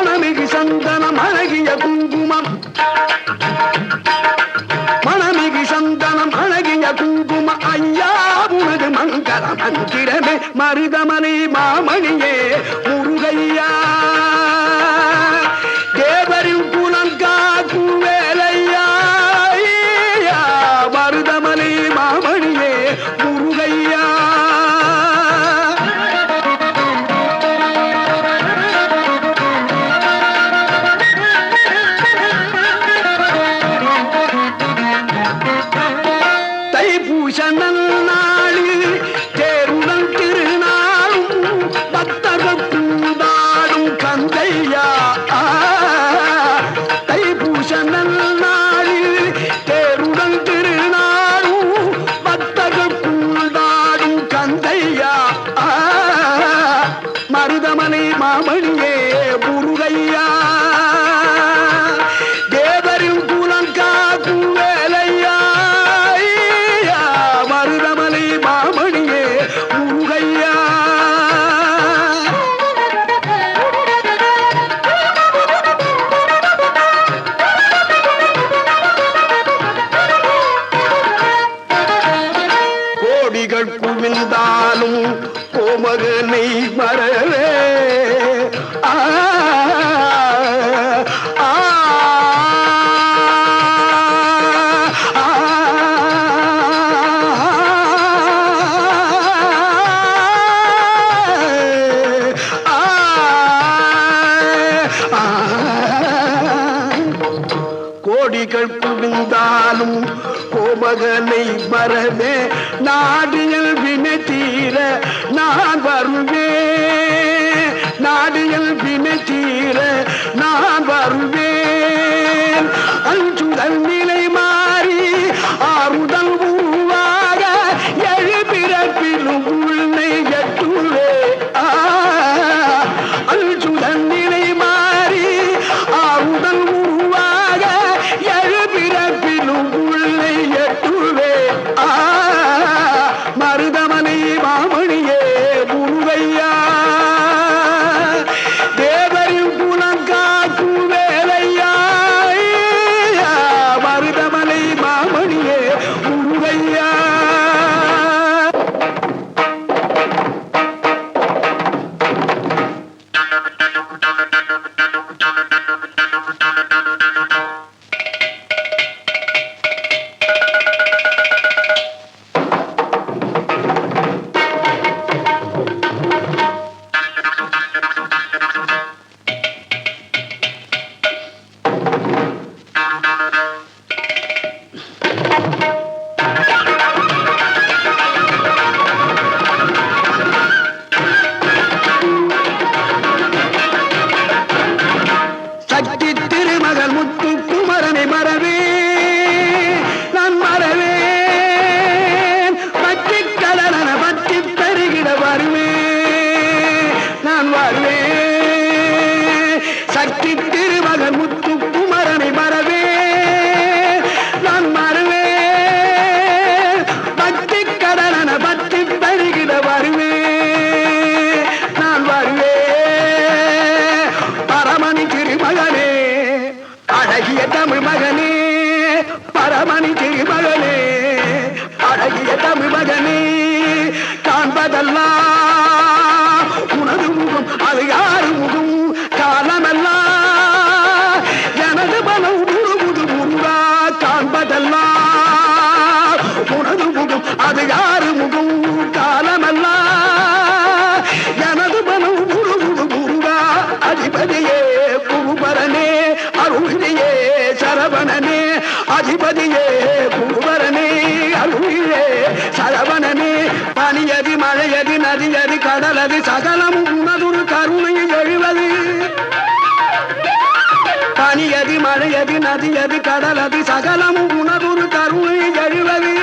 மணமிகு சந்தனம் அழகிய குங்குமம். மணமிகு சந்தனம் அழகிய குங்கும ஐயா உனது மங்கள மந்திரமே மருதமனை மாமணியே தைப்பூச நன்னாளில் குவிந்தாலும் கோமகனை மறவே கோடிகள் குவிந்தாலும் கோமகனை மறவே நாடியல் வினை தீர நான் வருவே. நாடியல் வினை தீர நான் வருவேன். அஞ்சுதல் நிலை நான் சக்தி திருமகள் முத்து குமரனை மறவே நான் மறவே. பக்தி கடலன பக்தி பெருகிட வருவே. நான் வருவே. பரமணி திருமகனே அழகிய தமிழ் மகனே பரமணி திருமகனே அழகிய தமிழ் மகனே காண்பதெல்லாம் அது யாரு முகம் காலமல்லா எனது மனம் குருகுரு குருவா அதிபதியே குருபரனே அருகிரியே சரவணனே அதிபதியே குருபரனே அருகிலே சரவணனே. பனியதி மழையதி நதியதி கடலது சகலம் உனதுரு கருணை எழுவது. பனியதி மழையதி நதியது கடலது சகலம் உனதுரு கருணை எழுவது.